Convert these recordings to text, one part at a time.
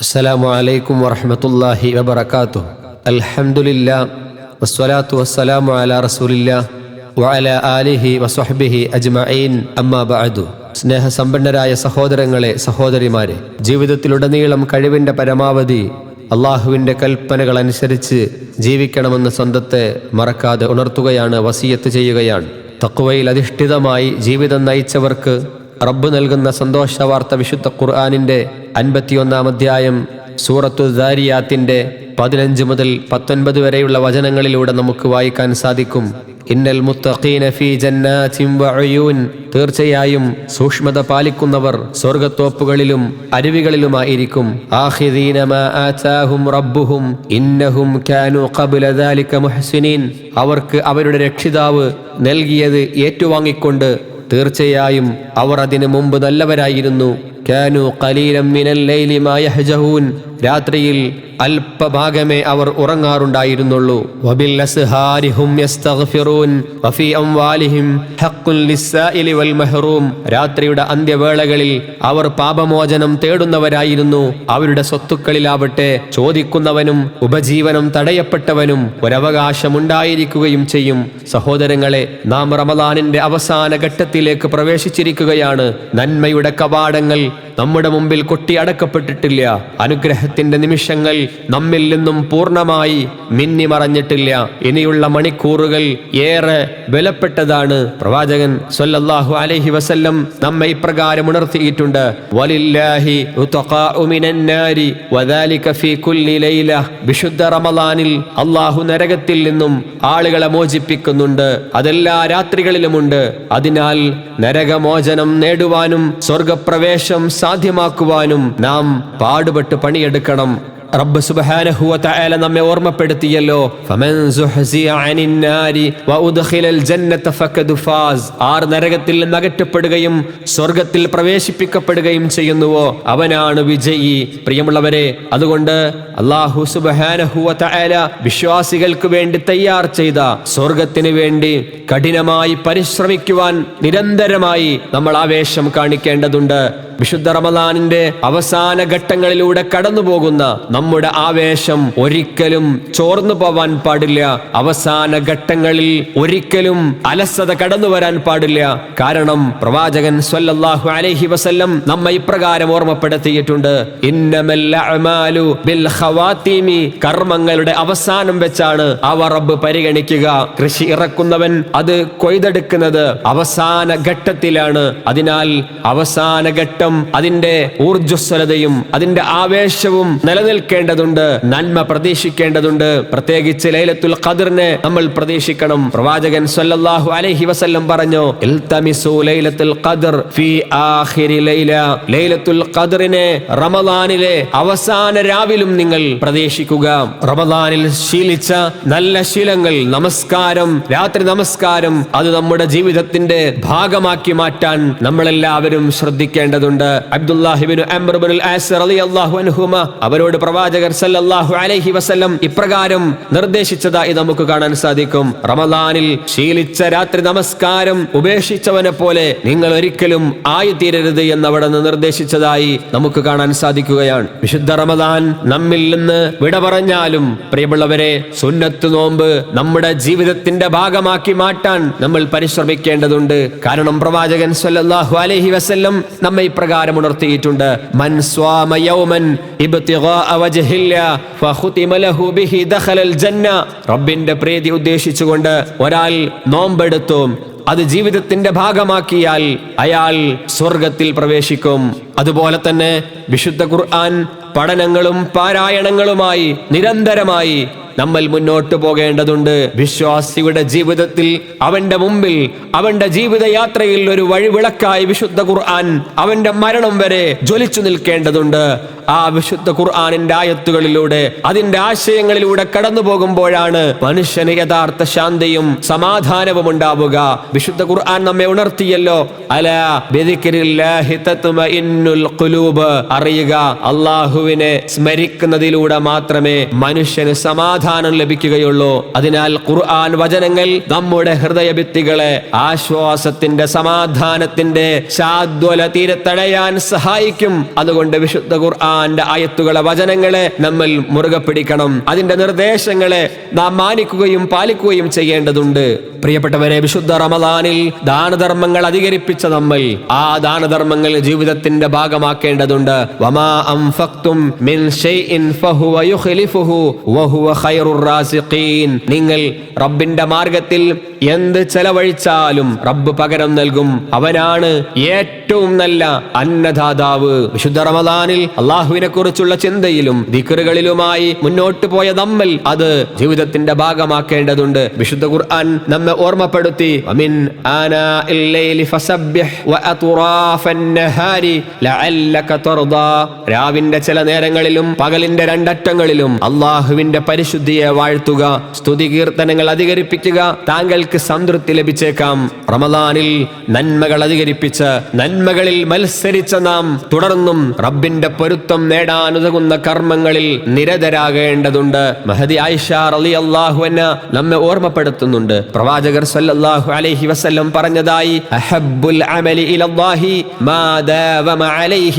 അസ്സലാമു അലൈക്കും വറഹമത്തല്ലാഹി വബർക്കാത്തു അൽഹമുല്ല വസ്വലാത്തു വസ്സലാമു അല റസൂലില്ല വഅല ആലിഹി വസ്വഹ്ബിഹി അജ്മഈൻ. അമ്മാ ബഅദു. സ്നേഹസമ്പന്നരായ സഹോദരങ്ങളെ സഹോദരിമാരെ ജീവിതത്തിലുടനീളം കഴിവിന്റെ പരമാവധി അള്ളാഹുവിന്റെ കൽപ്പനകൾ അനുസരിച്ച് ജീവിക്കണമെന്ന സ്വന്തത്തെ മറക്കാതെ ഉണർത്തുകയാണ് വസീയത്ത് ചെയ്യുകയാണ്. തക്കുവയിൽ അധിഷ്ഠിതമായി ജീവിതം നയിച്ചവർക്ക് റബ്ബ് നൽകുന്ന സന്തോഷ വാർത്ത വിശുദ്ധ ഖുർആാനിന്റെ അൻപത്തിയൊന്നാം അധ്യായം സൂറത്തു ദാരിയാത്തിന്റെ പതിനഞ്ച് മുതൽ പത്തൊൻപത് വരെയുള്ള വചനങ്ങളിലൂടെ നമുക്ക് വായിക്കാൻ സാധിക്കും. ഇന്നൽ മുത്തഖീന ഫീ തീർച്ചയായും സൂക്ഷ്മത പാലിക്കുന്നവർ സ്വർഗത്തോപ്പുകളിലും അരുവികളിലുമായിരിക്കും. മാ ആതാഹും റബ്ബുഹും ഇന്നഹും ഖബ്ല മുഹ്സിനീൻ. അവർക്ക് അവരുടെ രക്ഷിതാവ് നൽകിയത് ഏറ്റുവാങ്ങിക്കൊണ്ട് തീർച്ചയായും അവർ അതിനു മുമ്പ് നല്ലവരായിരുന്നു. കാനു കലീലം മിനൽ ലൈലി മാ യഹ്ജഹൂൻ. രാത്രിയിൽ അല്പഭാഗമേ അവർ ഉറങ്ങാറുണ്ടായിരുന്നുള്ളൂ. രാത്രിയുടെ അന്ത്യവേളകളിൽ അവർ പാപമോചനം തേടുന്നവരായിരുന്നു. അവരുടെ സ്വത്തുക്കളിലാവട്ടെ ചോദിക്കുന്നവനും ഉപജീവനം തടയപ്പെട്ടവനും ഒരവകാശമുണ്ടായിരിക്കുകയും ചെയ്യും. സഹോദരങ്ങളെ നാം റമദാനിന്റെ അവസാന ഘട്ടത്തിലേക്ക് പ്രവേശിച്ചിരിക്കുകയാണ്. നന്മയുടെ കവാടങ്ങൾ നമ്മുടെ മുമ്പിൽ കൊട്ടിയടക്കപ്പെട്ടിട്ടില്ല. അനുഗ്രഹത്തിന്റെ നിമിഷങ്ങൾ നമ്മിൽ നിന്നും പൂർണമായി മിന്നിമറഞ്ഞിട്ടില്ല. ഇനിയുള്ള മണിക്കൂറുകൾ ഏറെ വിലപ്പെട്ടതാണ്. പ്രവാചകൻ സൊല്ലാഹു അലഹി വസല്ലം നമ്മെ ഇപ്രകാരം ഉണർത്തിയിട്ടുണ്ട്. വലില്ലാഹി വിശുദ്ധ റമളാനിൽ അല്ലാഹു നരകത്തിൽ നിന്നും ആളുകളെ മോചിപ്പിക്കുന്നുണ്ട്. അതെല്ലാ രാത്രികളിലുമുണ്ട്. അതിനാൽ നരകമോചനം നേടുവാനും സ്വർഗപ്രവേശം സാധ്യമാക്കുവാനും നാം പാടുപെട്ട് പണിയെടുക്കണം റബ്ബ് സുബ്ഹാനഹു വതആല നമ്മെ ഓർമ്മപ്പെടുത്തിയല്ലോ. ആർ നരകത്തിൽ നഗറ്റപ്പെടുകയും സ്വർഗത്തിൽ പ്രവേശിപ്പിക്കപ്പെടുകയും ചെയ്യുന്നുവോ? അവനാണ് വിജയി. പ്രിയമുള്ളവരെ അതുകൊണ്ട് അല്ലാഹു സുബ്ഹാനഹു വതആല വിശ്വാസികൾക്ക് വേണ്ടി തയ്യാർ ചെയ്ത സ്വർഗത്തിന് വേണ്ടി കഠിനമായി പരിശ്രമിക്കുവാൻ നിരന്തരമായി നമ്മൾ ആവേശം കാണിക്കേണ്ടതുണ്ട്. വിശുദ്ധ റമദാനിന്റെ അവസാന ഘട്ടങ്ങളിലൂടെ കടന്നു പോകുന്ന നമ്മുടെ ആവേശം ഒരിക്കലും ചോർന്നു പോവാൻ പാടില്ല. അവസാന ഘട്ടങ്ങളിൽ ഒരിക്കലും അലസത കടന്നു വരാൻ പാടില്ല. കാരണം പ്രവാചകൻ സ്വല്ലല്ലാഹു അലൈഹി വസല്ലം നമ്മെ ഇപ്രകാരം ഓർമ്മപ്പെടുത്തിയിട്ടുണ്ട്. ബിൽ കർമ്മങ്ങളുടെ അവസാനം വെച്ചാണ് അവ റബ്ബ് പരിഗണിക്കുക. കൃഷി ഇറക്കുന്നവൻ അത് കൊയ്തെടുക്കുന്നത് അവസാന ഘട്ടത്തിലാണ്. അതിനാൽ അവസാന ഘട്ടം അതിന്റെ ഊർജസ്വലതയും അതിന്റെ ആവേശവും നിലനിൽക്കേണ്ടതുണ്ട്. നന്മ പ്രതീക്ഷിക്കേണ്ടതുണ്ട്. പ്രത്യേകിച്ച് ലൈലത്തുൽ ഖദറിനെ നമ്മൾ പ്രതീക്ഷിക്കണം. പ്രവാചകൻ സല്ലല്ലാഹു അലൈഹി വസല്ലം പറഞ്ഞു ഇൽതമിസു ലൈലത്തുൽ ഖദർ ഫീ ആഖിരി ലൈല. ലൈലത്തുൽ ഖദറിനെ റമദാനിലെ അവസാന രാവിലും നിങ്ങൾ പ്രതീക്ഷിക്കുക. റമദാനിൽ ശീലിച്ച നല്ല ശീലങ്ങൾ നമസ്കാരം രാത്രി നമസ്കാരം അത് നമ്മുടെ ജീവിതത്തിന്റെ ഭാഗമാക്കി മാറ്റാൻ നമ്മളെല്ലാവരും ശ്രദ്ധിക്കേണ്ടതുണ്ട്. അബ്ദുല്ലാഹിബിൻ അബ്ദുല്ലാഹിബിനു അവരോട് പ്രവാചകർ സല്ലല്ലാഹു അലൈഹി വസല്ലം ഇപ്രകാരം നിർദ്ദേശിച്ചതായി നമുക്ക് കാണാൻ സാധിക്കും. റമദാനിൽ ശീലിച്ച രാത്രി നമസ്കാരം ഉപേക്ഷിച്ചവനെ പോലെ നിങ്ങൾ ഒരിക്കലും ആയിത്തീരരുത് എന്ന് അവിടെ നിന്ന് നിർദ്ദേശിച്ചതായി നമുക്ക് കാണാൻ സാധിക്കുകയാണ്. വിശുദ്ധ റമദാൻ നമ്മിൽ നിന്ന് വിട പറഞ്ഞാലും പ്രിയമുള്ളവരെ സുന്നത്ത് നോമ്പ് നമ്മുടെ ജീവിതത്തിന്റെ ഭാഗമാക്കി മാറ്റാൻ നമ്മൾ പരിശ്രമിക്കേണ്ടതുണ്ട്. കാരണം പ്രവാചകൻ സല്ലല്ലാഹു അലൈഹി വസല്ലം നമ്മെ ഇപ്രകാരം ഉണർത്തിയിട്ടുണ്ട്. മൻ സ്വാമ യൗമൻ റബ്ബിന്റെ പ്രീതി ഉദ്ദേശിച്ചുകൊണ്ട് ഒരാൾ നോമ്പെടുത്തു. അത് ജീവിതത്തിന്റെ ഭാഗമാക്കിയാൽ അയാൾ സ്വർഗത്തിൽ പ്രവേശിക്കും. അതുപോലെ തന്നെ വിശുദ്ധ ഖുർആൻ പഠനങ്ങളും പാരായണങ്ങളുമായി നിരന്തരമായി നമ്മൾ മുന്നോട്ട് പോകേണ്ടതുണ്ട്. വിശ്വാസിയുടെ ജീവിതത്തിൽ അവന്റെ മുമ്പിൽ അവന്റെ ജീവിതയാത്രയിൽ ഒരു വഴിവിളക്കായി വിശുദ്ധ ഖുർആൻ അവന്റെ മരണം വരെ ജ്വലിച്ചു നിൽക്കേണ്ടതുണ്ട്. ആ വിശുദ്ധ ഖുർആാനിന്റെ ആയത്തുകളിലൂടെ അതിന്റെ ആശയങ്ങളിലൂടെ കടന്നു പോകുമ്പോഴാണ് മനുഷ്യന് യഥാർത്ഥ ശാന്തിയും സമാധാനവും ഉണ്ടാവുക. വിശുദ്ധ ഖുർആൻ നമ്മെ ഉണർത്തിയല്ലോ. അല അറിയുക അള്ളാഹുവിനെ സ്മരിക്കുന്നതിലൂടെ മാത്രമേ മനുഷ്യന് സമാധാനം ലഭിക്കുകയുള്ളൂ. അതിനാൽ ഖുർആൻ വചനങ്ങൾ നമ്മുടെ ഹൃദയഭിത്തികളെ ആശ്വാസത്തിന്റെ സമാധാനത്തിന്റെ ശാദ്വല തീരെ തടയാൻ സഹായിക്കും. അതുകൊണ്ട് വിശുദ്ധ ഖുർആൻ ഖുർആന്റെ ആയത്തുകളെ വചനങ്ങളെ നമ്മൾ മുറുകെ പിടിക്കണം. അതിന്റെ നിർദ്ദേശങ്ങളെ നാം മാനിക്കുകയും പാലിക്കുകയും ചെയ്യേണ്ടതുണ്ട്. പ്രിയപ്പെട്ടവരെ വിശുദ്ധ റമദാനിൽ ദാനധർമ്മങ്ങൾ അധികരിപ്പിച്ച നമ്മൾ ആ ദാനധർമ്മങ്ങൾ ജീവിതത്തിന്റെ ഭാഗമാക്കേണ്ടതുണ്ട്. നിങ്ങൾ റബ്ബിന്റെ മാർഗത്തിൽ എന്ത് ചെലവഴിച്ചാലും റബ്ബ് പകരം നൽകും. അവനാണ് ഏറ്റവും നല്ല അന്നദാതാവ്. വിശുദ്ധ റമദാനിൽ അള്ളാഹുവിനെ കുറിച്ചുള്ള ചിന്തയിലും ദിക്കറുകളിലുമായി മുന്നോട്ട് പോയ നമ്മൾ അത് ജീവിതത്തിന്റെ ഭാഗമാക്കേണ്ടതുണ്ട്. വിശുദ്ധ ഖുർആൻ നമ്മെ ഓർമ്മപ്പെടുത്തി അമിൻ രാവിന്റെ ചില നേരങ്ങളിലും പകലിന്റെ രണ്ടറ്റങ്ങളിലും അള്ളാഹുവിന്റെ പരിശുദ്ധിയെ വാഴ്ത്തുക സ്തുതി കീർത്തനങ്ങൾ അധികരിപ്പിക്കുക താങ്കൾക്ക് സംതൃപ്തി ലഭിച്ചേക്കാം. റമദാനിൽ നന്മകൾ അധികരിപ്പിച്ച് നന്മകളിൽ മത്സരിച്ച നാം തുടർന്നും റബ്ബിന്റെ പൊരുത്തം നേടാനുതകുന്ന കർമ്മങ്ങളിൽ നിരതരാകേണ്ടതുണ്ട്. മഹദി ആയിഷ അള്ളാഹു എന്ന നമ്മെ ഓർമ്മപ്പെടുത്തുന്നുണ്ട്. പ്രവാചകർ സല്ലല്ലാഹു അലൈഹി വസല്ലം പറഞ്ഞതായി അഹബ്ബുൽ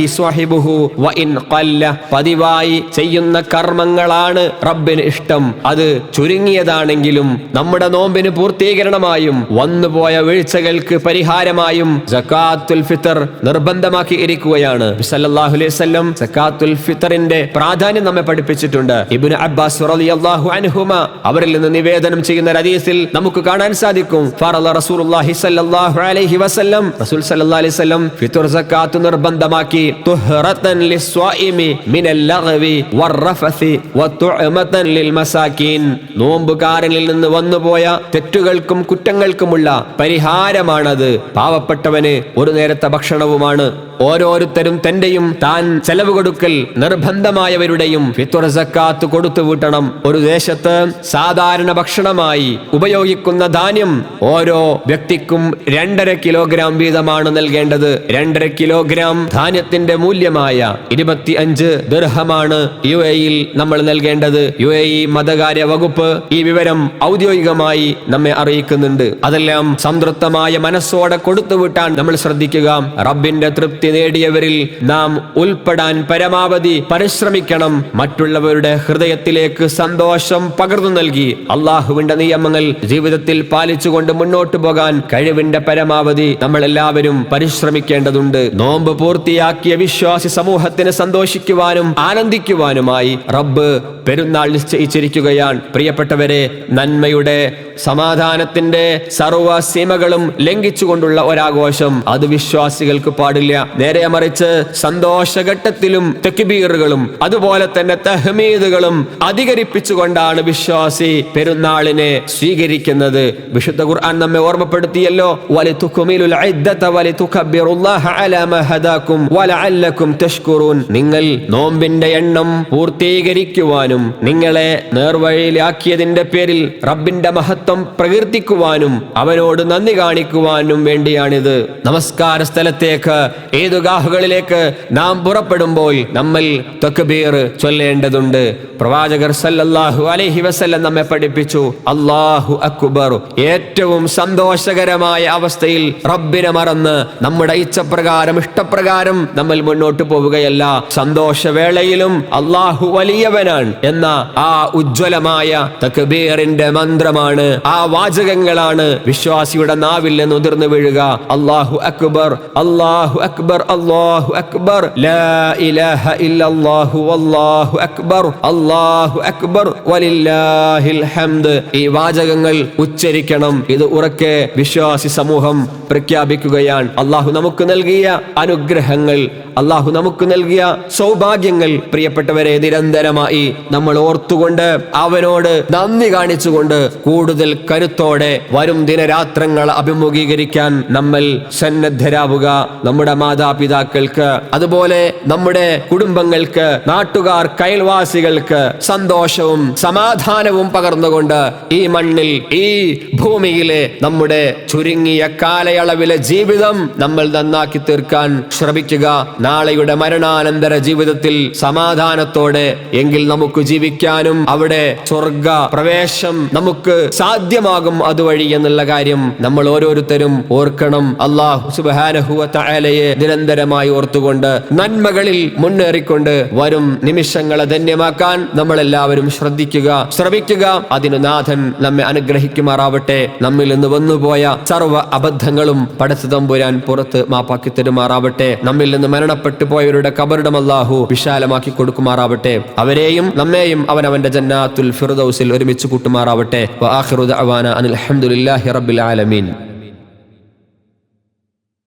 സ്വഹിബുഹു ഇൻ ഖല്ല. പതിവായി ചെയ്യുന്ന കർമ്മങ്ങളാണ് റബ്ബിന് ഇഷ്ടം. അത് ചുരുങ്ങിയതാണെങ്കിലും നമ്മുടെ നോമ്പിന് പൂർത്തീകരണമായും വന്നുപോയ വീഴ്ചകൾക്ക് പരിഹാരമായും സക്കാത്തുൽ ഫിത്തർ നിർബന്ധമാക്കി ഇരിക്കുകയാണ്. അലൈഹി വസല്ലം സക്കാത്തുൽ ഫിത്തറിന്റെ പ്രാധാന്യം നമ്മെ പഠിപ്പിച്ചിട്ടുണ്ട്. ഇബ്നു അബ്ബാസ് റളിയല്ലാഹു അവരിൽ നിന്ന് നിവേദനം ചെയ്യുന്ന ഹദീസിൽ നമുക്ക് കാണാൻ സാധിക്കും. ഫറള റസൂലുള്ളാഹി അലൈഹി വസല്ലം റസൂൽ അലൈഹി വസല്ലം സക്കാത്ത് നിർബന്ധമാക്കി മിനൽ വർറഫസി വതുഅമതൻ ലിൽ നോമ്പുകാരനിൽ നിന്ന് വന്നുപോയ തെറ്റുകൾക്കും കുറ്റങ്ങൾക്കുമുള്ള പരിഹാരമാണത്. പാവപ്പെട്ടവന് ഒരു നേരത്തെ ഭക്ഷണവുമാണ്. ഓരോരുത്തരും തന്റെയും താൻ ചെലവ് കൊടുക്കൽ നിർബന്ധമായവരുടെയും ഫിത്വർ സക്കാത്ത് കൊടുത്തു വിട്ടണം. ഒരു ദേശത്ത് സാധാരണ ഭക്ഷണമായി ഉപയോഗിക്കുന്ന ധാന്യം ഓരോ വ്യക്തിക്കും രണ്ടര കിലോഗ്രാം വീതമാണ് നൽകേണ്ടത്. രണ്ടര കിലോഗ്രാം ധാന്യത്തിന്റെ മൂല്യമായ ഇരുപത്തി അഞ്ച് ദർഹമാണ് യു എയിൽ നമ്മൾ നൽകേണ്ടത്. യു എ മതകാര്യ വകുപ്പ് ഈ വിവരം ഔദ്യോഗികമായി നമ്മെ അറിയിക്കുന്നുണ്ട്. അതെല്ലാം സംതൃപ്തമായ മനസ്സോടെ കൊടുത്തുവിട്ടാൻ നമ്മൾ ശ്രദ്ധിക്കുക. റബ്ബിന്റെ തൃപ്തി നേടിയവരിൽ നാം ഉൾപ്പെടാൻ പരമാവധി പരിശ്രമിക്കണം. മറ്റുള്ളവരുടെ ഹൃദയത്തിലേക്ക് സന്തോഷം പകർന്നു നൽകി. അള്ളാഹുവിന്റെ നിയമങ്ങൾ ജീവിതത്തിൽ പാലിച്ചുകൊണ്ട് മുന്നോട്ടു പോകാൻ കഴിവിന്റെ പരമാവധി നമ്മൾ എല്ലാവരും പരിശ്രമിക്കേണ്ടതുണ്ട്. നോമ്പ് പൂർത്തിയാക്കിയ വിശ്വാസി സമൂഹത്തിന് സന്തോഷിക്കുവാനും ആനന്ദിക്കുവാനുമായി റബ്ബ് പെരുന്നാൾ നിശ്ചയിച്ചിരിക്കുകയാണ്. പ്രിയപ്പെട്ടവരെ നന്മയുടെ സമാധാനത്തിന്റെ സർവ സീമകളും ലംഘിച്ചുകൊണ്ടുള്ള ഒരാഘോഷം. അത് വിശ്വാസികൾക്ക് പാടില്ല. നേരെ മറിച്ച് സന്തോഷഘട്ടത്തിലും തെക്കുബീറുകളും അതുപോലെ തന്നെ തഹ്മീദുകളും അധികരിപ്പിച്ചുകൊണ്ടാണ് വിശ്വാസി പെരുന്നാളിനെ സ്വീകരിക്കുന്നത്. വിശുദ്ധ ഖുർആൻ നമ്മെ ഓർമ്മപ്പെടുത്തിയല്ലോ ും നിങ്ങൾ നോമ്പിന്റെ എണ്ണം പൂർത്തീകരിക്കുവാനും നിങ്ങളെ നേർവഴിയിലാക്കിയതിന്റെ പേരിൽ റബ്ബിന്റെ മഹത്വം പ്രകീർത്തിക്കുവാനും അവനോട് നന്ദി കാണിക്കുവാനും വേണ്ടിയാണിത്. നമസ്കാര സ്ഥലത്തേക്ക് ഏതു ഗാഹുകളിലേക്ക് നാം പുറപ്പെടുമ്പോൾ നമ്മൾ തക്ബീർ ചൊല്ലേണ്ടതുണ്ട്. പ്രവാചകർ സല്ലല്ലാഹു അലൈഹി വസല്ലം നമ്മെ പഠിപ്പിച്ചു. അള്ളാഹു അക്ബർ. ഏറ്റവും സന്തോഷകരമായ അവസ്ഥയിൽ റബ്ബിനെ മറന്ന് നമ്മുടെ ഇച്ഛപ്രകാരം ഇഷ്ടപ്രകാരം നമ്മൾ മുന്നോട്ട് പോവുകയല്ല. സന്തോഷവേളയിലും അള്ളാഹു വലിയവനാണ് എന്ന ആ ഉജ്ജ്വലമായ തക്ബീറിന്റെ മന്ത്രമാണ് ആ വാചകങ്ങളാണ് വിശ്വാസിയുടെ നാവിൽ നിന്ന് ഉതിർന്നു വീഴുക. അള്ളാഹു അക്ബർ അള്ളാഹു അക്ബർ അള്ളാഹു അക്ബർ. അള്ളാഹു അക്ബർ അള്ളാഹു അക്ബർ. വലില്ലാഹിൽ ഹംദ്. ഈ വാചകങ്ങൾ ഉച്ചരിക്കണം. ഇത് ഉറക്കെ വിശ്വാസി സമൂഹം പ്രഖ്യാപിക്കുകയാണ്. അള്ളാഹു നമുക്ക് നൽകിയ അനുഗ്രഹങ്ങൾ അള്ളാഹു നമുക്ക് നൽകിയ സൗഭാഗ്യങ്ങൾ പ്രിയപ്പെട്ടവരെ നിരന്തരമായി നമ്മൾ ഓർത്തുകൊണ്ട് അവനോട് നന്ദി കാണിച്ചുകൊണ്ട് കൂടുതൽ കരുത്തോടെ വരും ദിനരാത്രങ്ങൾ അഭിമുഖീകരിക്കാൻ നമ്മൾ സന്നദ്ധരാവുക. നമ്മുടെ മാതാപിതാക്കൾക്ക് അതുപോലെ നമ്മുടെ കുടുംബങ്ങൾക്ക് നാട്ടുകാർ കയൽവാസികൾക്ക് സന്തോഷവും സമാധാനവും പകർന്നുകൊണ്ട് ഈ മണ്ണിൽ ഈ ഭൂമിയിലെ നമ്മുടെ ചുരുങ്ങിയ കാലയളവിലെ ജീവിതം നമ്മൾ നന്നാക്കി തീർക്കാൻ ശ്രമിക്കുക. നാളെയുടെ മരണാനന്തര ജീവിതത്തിൽ സമാധാനത്തോടെ എങ്കിൽ നമുക്ക് ജീവിക്കാനും അവിടെ സ്വർഗ പ്രവേശം നമുക്ക് സാധ്യമാകും അതുവഴി എന്നുള്ള കാര്യം നമ്മൾ ഓരോരുത്തരും ഓർക്കണം. അള്ളാഹു സുബാനഹുവ തആലയെ നിരന്തരമായി ഓർത്തുകൊണ്ട് നന്മകളിൽ മുന്നേറിക്കൊണ്ട് വരും നിമിഷങ്ങളെ ധന്യമാക്കാൻ നമ്മളെല്ലാവരും ശ്രദ്ധിക്കുക ശ്രമിക്കുക. അതിന് നാഥൻ നമ്മെ അനുഗ്രഹിക്കുമാറാവട്ടെ. നമ്മിൽ നിന്ന് വന്നുപോയ സർവ അബദ്ധങ്ങളും പടച്ചു തമ്പുരാൻ പുറത്ത് മാപ്പാക്കി തരുമാറാവട്ടെ. നമ്മിൽ നിന്ന് മരണപ്പെട്ടു പോയവരുടെ കബറിടം അള്ളാഹു വിശാലമാക്കി കൊടുക്കുമാറാവട്ടെ. അവരെയും നമ്മെയും അവൻ അവന്റെ ജന്നാത്തുൽ ഫിറുദൌസിൽ ഒരുമിച്ച് കൂട്ടുമാറാവട്ടെ. അനിൽ അലഹമുല്ലാഹി റബ്ബിൽ ആലമീൻ.